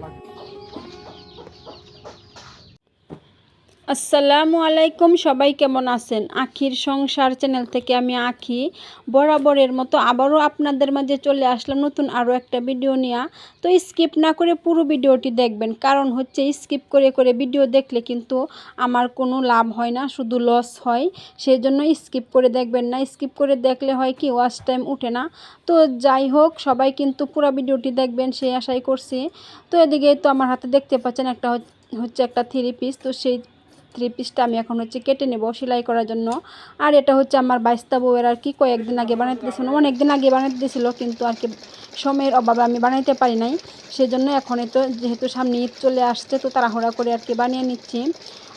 嗯 আসসালামু আলাইকুম, সবাই কেমন আছেন? আখির সংসার চ্যানেল থেকে আমি আখি। বরাবরের মতো আবারও আপনাদের মাঝে চলে আসলাম নতুন আরও একটা ভিডিও নিয়ে। তো স্কিপ না করে পুরো ভিডিওটি দেখবেন, কারণ হচ্ছে স্কিপ করে করে ভিডিও দেখলে কিন্তু আমার কোনো লাভ হয় না, শুধু লস হয়। সেই জন্য স্কিপ করে দেখবেন না। স্কিপ করে দেখলে হয় কি ওয়াচ টাইম উঠে না। তো যাই হোক, সবাই কিন্তু পুরো ভিডিওটি দেখবেন সেই আশাই করছি। তো এদিকে তো আমার হাতে দেখতে পাচ্ছেন একটা হচ- হচ্ছে একটা থ্রি পিস তো সেই থ্রি পিসটা আমি এখন হচ্ছে কেটে নেব সেলাই করার জন্য। আর এটা হচ্ছে আমার বাইস্তা বউয়ের আর কি, কয়েকদিন আগে বানাইতে দিয়েছিল। অনেক দিন আগে বানাইতে দিয়েছিল, কিন্তু আর কি সময়ের অভাবে আমি বানাইতে পারি নাই। সেজন্য এখন তো যেহেতু সামনে ঈদ চলে আসছে, তো তাড়াহুড়া করে আর কি বানিয়ে নিচ্ছি।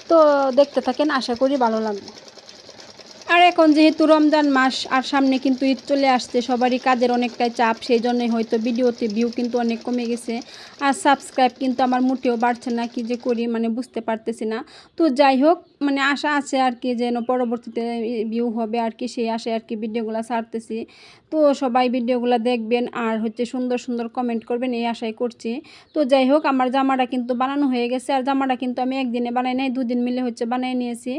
তো দেখতে থাকেন, আশা করি ভালো লাগবে। আর এখন যেহেতু রমজান মাস, আর সামনে কিন্তু ঈদ চলে আসছে, সবারই কাজের অনেকটাই চাপ সেই জন্যই হয়তো ভিডিওতে ভিউ কিন্তু অনেক কমে গেছে। আর সাবস্ক্রাইব কিন্তু আমার মোটেও বাড়ছে না, কি যে করি মানে বুঝতে পারতেছি না। তো যাই হোক মানে আশা আছে আর কি যেন পরবর্তীতে ভিউ হবে আর কি, সেই আশায় আর কি ভিডিওগুলো ছাড়তেছি। তো সবাই ভিডিওগুলো দেখবেন, আর হচ্ছে সুন্দর সুন্দর কমেন্ট করবেন, এই আশাই করছি। তো যাই হোক, আমার জামাটা কিন্তু বানানো হয়ে গেছে, আর জামাটা কিন্তু আমি একদিনে বানাই নাই, দুদিন মিলে হচ্ছে বানিয়ে নিয়েছি।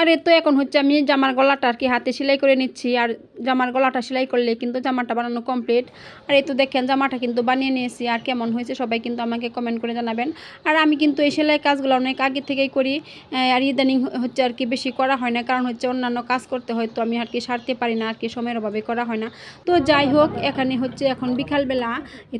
আর এ তো এখন হচ্ছে আমি জামার গলাটা আর কি হাতে সেলাই করে নিচ্ছি, আর জামার গলাটা সেলাই করলে কিন্তু জামাটা বানানো কমপ্লিট আর এ তো দেখেন জামাটা কিন্তু বানিয়ে নিয়েছি, আর কেমন হয়েছে সবাই কিন্তু আমাকে কমেন্ট করে জানাবেন। আর আমি কিন্তু এই সেলাই কাজগুলো অনেক আগে থেকেই করি আর ইদানিং হচ্ছে আর কি বেশি করা হয় না, কারণ হচ্ছে অন্যান্য কাজ করতে হয়তো আমি আর কি সারতে পারি না, আর কি সময়ের অভাবে করা হয় না। তো যাই হোক, এখানে হচ্ছে এখন বিকালবেলা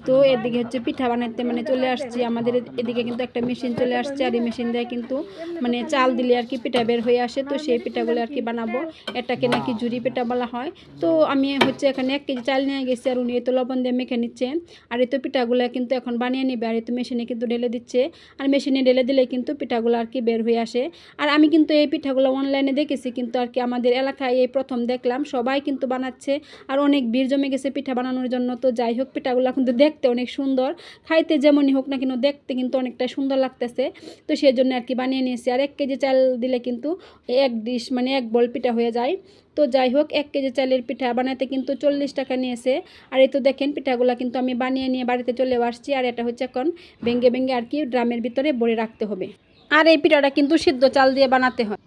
তো এদিকে হচ্ছে পিঠা বানাতে মানে চলে আসছি, আমাদের এদিকে কিন্তু একটা মেশিন চলে আসছে, আর এই মেশিন দিয়ে কিন্তু মানে চাল দিলে আর কি পিঠা বের হয়ে আসে। তো সেই পিঠাগুলো আর কি বানাবো। এটাকে নাকি জুড়ি পিঠা বলা হয়। তো আমি হচ্ছে এখানে এক কেজি চাল নিয়ে গেছি আর উনি তো লবণ দিয়ে মেখে নিচ্ছে। আর এই তো পিঠাগুলো কিন্তু এখন বানিয়ে নেবে আর এই তো মেশিনে কিন্তু ঢেলে দিচ্ছে। আর মেশিনে ঢেলে দিলে কিন্তু পিঠাগুলো আর কি বের হয়ে আসে। আর আমি কিন্তু এই পিঠাগুলো অনলাইনে দেখেছি কিন্তু আর কি আমাদের এলাকায় এই প্রথম দেখলাম। সবাই কিন্তু বানাচ্ছে। আর অনেক ভিড় জমে গেছে পিঠা বানানোর জন্য। তো যাই হোক, পিঠাগুলো কিন্তু দেখতে অনেক সুন্দর। খাইতে যেমনই হোক না কেন দেখতে কিন্তু অনেকটা সুন্দর লাগতেছে। তো সেই জন্য আর কি বানিয়ে নিয়েছি। আর এক কেজি চাল দিলে কিন্তু এক ডিশ মানে এক বল পিঠা হয়ে যায়। তো যাই হোক, এক কেজি চালের পিঠা বানাতে কিন্তু চল্লিশ টাকা নিয়েছে। আর এই তো দেখেন, পিঠাগুলো কিন্তু আমি বানিয়ে নিয়ে বাড়িতে চলে আসছি। আর এটা হচ্ছে এখন ভেঙ্গে ভেঙ্গে আর কি ড্রামের ভিতরে ভরে রাখতে হবে। আর এই পিঠাটা কিন্তু সিদ্ধ চাল দিয়ে বানাতে হয়।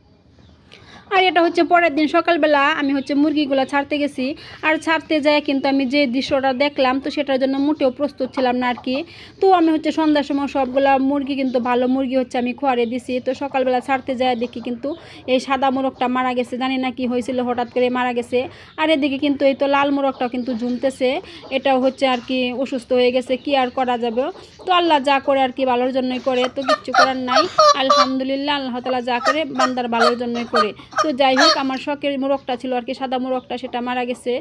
আর এটা হচ্ছে পরের দিন সকালবেলা আমি হচ্ছে মুরগিগুলো ছাড়তে গেছি। আর ছাড়তে যায় কিন্তু আমি যে দৃশ্যটা দেখলাম, তো সেটার জন্য মোটেও প্রস্তুত ছিলাম না আর কি তো আমি হচ্ছে সন্ধ্যার সময় সবগুলা মুরগি কিন্তু ভালো মুরগি হচ্ছে আমি খোয়ারে দিছি। তো সকালবেলা ছাড়তে যায় দেখি কিন্তু এই সাদা মোরগটা মারা গেছে, জানি না কি হয়েছিল, হঠাৎ করে মারা গেছে। আর এদিকে কিন্তু এই তো লাল মোরগটাও কিন্তু ঝুমতেছে এটাও হচ্ছে আর কি অসুস্থ হয়ে গেছে, কি আর করা যাবে? তো আল্লাহ যা করে আর কি ভালোর জন্যই করে, তো কিচ্ছু করার নাই। আলহামদুলিল্লাহ, আল্লাহ তালা যা করে, বান্দার ভালোর জন্যই করে। তো যাই হোক, আমার শখের মোরগটা ছিল আর কি, সাদা মোরগটা সেটা মারা গেছে।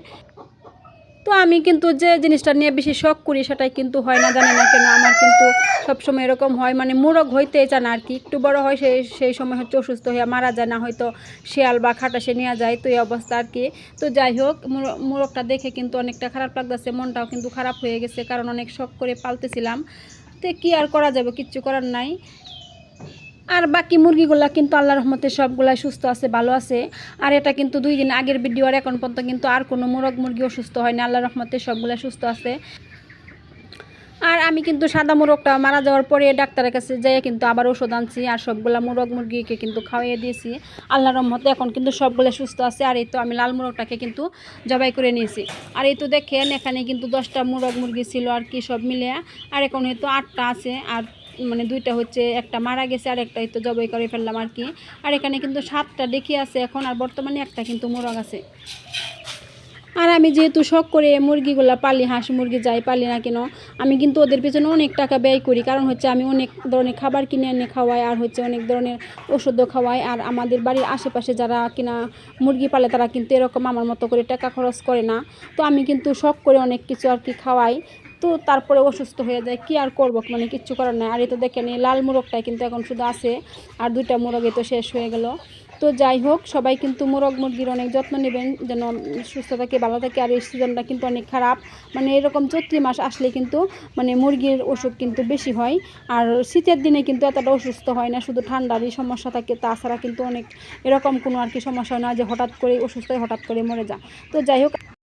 তো আমি কিন্তু যে জিনিসটা নিয়ে বেশি শখ করি সেটাই কিন্তু হয় না, জানি না কেন। আমার কিন্তু সবসময় এরকম হয় মানে মোরগ হইতে চান আর কি। একটু বড় হয় সেই সেই সময় হচ্ছে অসুস্থ হয়ে মারা যায়, না হয়তো শেয়াল বা খাটাসে নেওয়া যায়, তো এই অবস্থা আর কি। তো যাই হোক মোরগটা দেখে কিন্তু অনেকটা খারাপ লাগতেছে, মনটাও কিন্তু খারাপ হয়ে গেছে, কারণ অনেক শখ করে পালতেছিলাম। তো কি আর করা যাবে, কিচ্ছু করার নাই। আর বাকি মুরগিগুলা কিন্তু আল্লাহর রহমতে সবগুলাই সুস্থ আছে, ভালো আছে। আর এটা কিন্তু দুই দিন আগের ভিডিও আর এখন পর্যন্ত কিন্তু আর কোনো মুরগ মুরগি অসুস্থ হয় না আল্লাহর রহমতে সবগুলা সুস্থ আছে। আর আমি কিন্তু সাদা মোরগটা মারা যাওয়ার পরে ডাক্তারের কাছে যাই কিন্তু আবার ওষুধ আনছি আর সবগুলা মোরগ মুরগিকে কিন্তু খাওয়াইয়ে দিয়েছি। আল্লাহর রহমতে এখন কিন্তু সবগুলো সুস্থ আছে আর এই তো আমি লাল মোরগটাকে কিন্তু জবাই করে নিয়েছি। আর এই তো দেখেন, এখানে কিন্তু দশটা মোরগ মুরগি ছিল আর কি সব মিলে আর এখন হয়তো আটটা আছে আর মানে দুইটা হচ্ছে, একটা মারা গেছে আর একটা তো জবাই করে ফেললাম আর কি। আর এখানে কিন্তু সাতটা দেখি আছে এখন, আর বর্তমানে একটা কিন্তু মোরগ আছে। আর আমি যেহেতু শখ করে মুরগিগুলো পালি, হাঁস মুরগি যাই পালি না কেন, আমি কিন্তু ওদের পেছনে অনেক টাকা ব্যয় করি। কারণ হচ্ছে আমি অনেক ধরনের খাবার কিনে এনে খাওয়াই, আর হচ্ছে অনেক ধরনের ওষুধও খাওয়াই। আর আমাদের বাড়ির আশেপাশে যারা কিনা মুরগি পালে, তারা কিন্তু এরকম আমার মতো করে টাকা খরচ করে না। তো আমি কিন্তু শখ করে অনেক কিছু আর কি খাওয়াই। তো তারপরে অসুস্থ হয়ে যায়, কি আর করব? মানে কিচ্ছু করার নাই। আর এই তো দেখেন লাল মোরগটাই কিন্তু এখন শুধু আছে, আর দুইটা মোরগে তো শেষ হয়ে গেল। তো যাই হোক, সবাই কিন্তু মোরগ মুরগির অনেক যত্ন নেবেন, যেন সুস্থ থাকে, ভালো থাকে, আর এই সিজনটা কিন্তু অনেক খারাপ। মানে এরকম চৈত্রি মাস আসলে কিন্তু মানে মুরগির অসুখ কিন্তু বেশি হয়। আর শীতের দিনে কিন্তু এতটা অসুস্থ হয় না, শুধু ঠান্ডারই সমস্যা থাকে। তাছাড়া কিন্তু অনেক, এরকম কোনো আর কি সমস্যা হয় না যে হঠাৎ করে অসুস্থ হয়ে হঠাৎ করে মরে যায়। তো যাই হোক